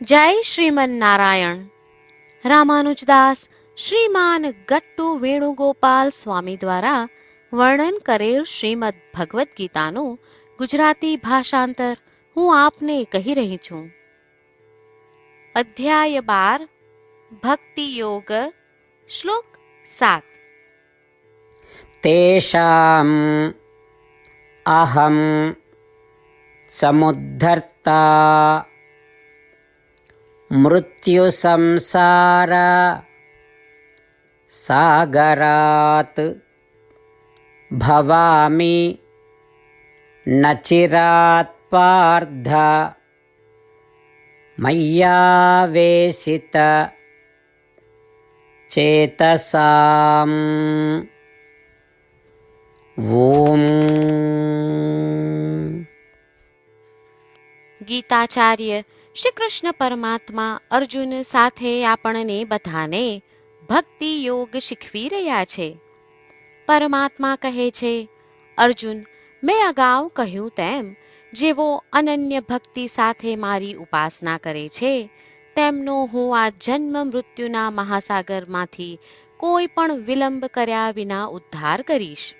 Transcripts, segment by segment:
જય શ્રીમન નારાયણ રામાનુજદાસ શ્રીમાન ગટ્ટુ વેણુગોપાલ સ્વામી દ્વારા વર્ણન કરેલ શ્રીમદ ભગવદ્ ગીતાનું ગુજરાતી ભાષાંતર હું આપને કહી રહી છું. અધ્યાય બાર, ભક્તિ યોગ, શ્લોક સાત. તેષામ અહમ સમુદ્ધર્તા मृत्युसंसार सागरात् भवामि न चिरात् पार्ध मय्यावेशित चेतसाम् ॐ गीताचार्य શ્રી કૃષ્ણ પરમાત્મા અર્જુન સાથે આપણને બધાને ભક્તિ યોગ શીખવી રહ્યા છે. પરમાત્મા કહે છે, અર્જુન, મેં અગાઉ કહ્યું તેમ, જેવો અનન્ય ભક્તિ સાથે મારી ઉપાસના કરે છે, તેમનો હું આ જન્મ મૃત્યુના મહાસાગરમાંથી કોઈ પણ વિલંબ કર્યા વિના ઉદ્ધાર કરીશ.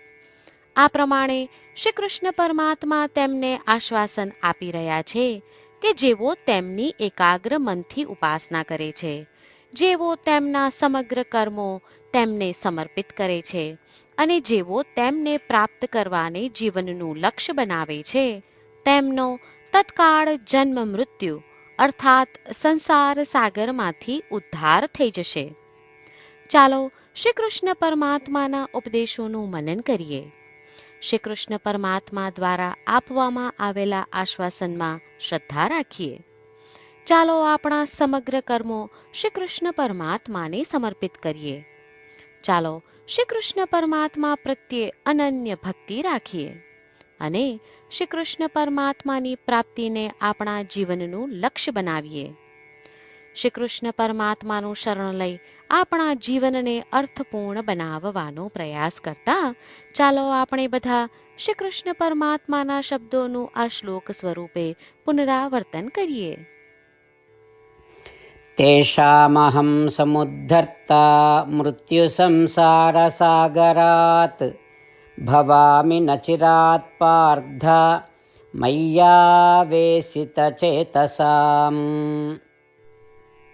આ પ્રમાણે શ્રી કૃષ્ણ પરમાત્મા તેમને આશ્વાસન આપી રહ્યા છે કે જેઓ તેમની એકાગ્ર મનથી ઉપાસના કરે છે. જેઓ તેમના સમગ્ર કર્મો તેમને સમર્પિત કરે છે અને જેઓ તેમને પ્રાપ્ત કરવાને જીવનનું લક્ષ્ય બનાવે છે, તેમનો તત્કાળ જન્મ મૃત્યુ, અર્થાત સંસાર સાગરમાંથી ઉદ્ધાર થઈ જશે. ચાલો શ્રી કૃષ્ણ પરમાત્માના ઉપદેશોનું મનન કરીએ. શ્રી કૃષ્ણ પરમાત્મા દ્વારા આપવામાં આવેલા આશ્વાસનમાં શ્રદ્ધા રાખીએ. ચાલો આપણા સમગ્ર કર્મો શ્રી કૃષ્ણ પરમાત્માને સમર્પિત કરીએ. ચાલો શ્રી કૃષ્ણ પરમાત્મા પ્રત્યે અનન્ય ભક્તિ રાખીએ અને શ્રી કૃષ્ણ પરમાત્માની પ્રાપ્તિને આપણા જીવનનું લક્ષ્ય બનાવીએ. શ્રી કૃષ્ણ પરમાત્માનું શરણ લઈ આપણા જીવનને અર્થપૂર્ણ બનાવવાનો પ્રયાસ કરતા, ચાલો આપણે બધા શ્રી કૃષ્ણ પરમાત્માના શબ્દોનું આ શ્લોક સ્વરૂપે પુનરાવર્તન કરીએ. તેષામહં સમુદ્ધર્તા મૃત્યુ સંસાર સાગરાત, ભવામી નચિરાત પાર્ધ મય્યાવેશિતચેતસામ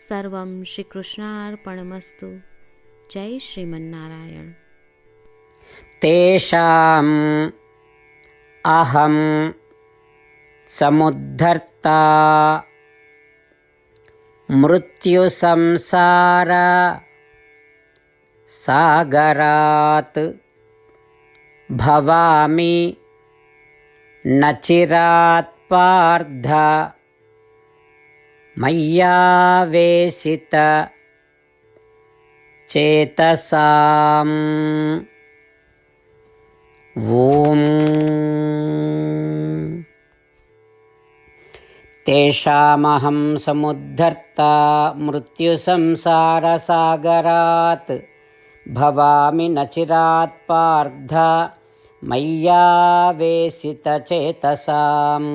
సర్వం శ్రీకృష్ణార్పణమస్తు. జై శ్రీమన్నారాయణ. తేషాం అహం సముద్ధర్త మృత్యు సంసార సాగరాత్ భవామి నచిరాత్ పార్థ మయ్యావేశిత చేతసాం ఓం తేషామహం సముద్ధర్త మృత్యుసంసారసాగరాత్ భవామి నచిరాత్ పార్థ మయ్యావేశిత చేతసాం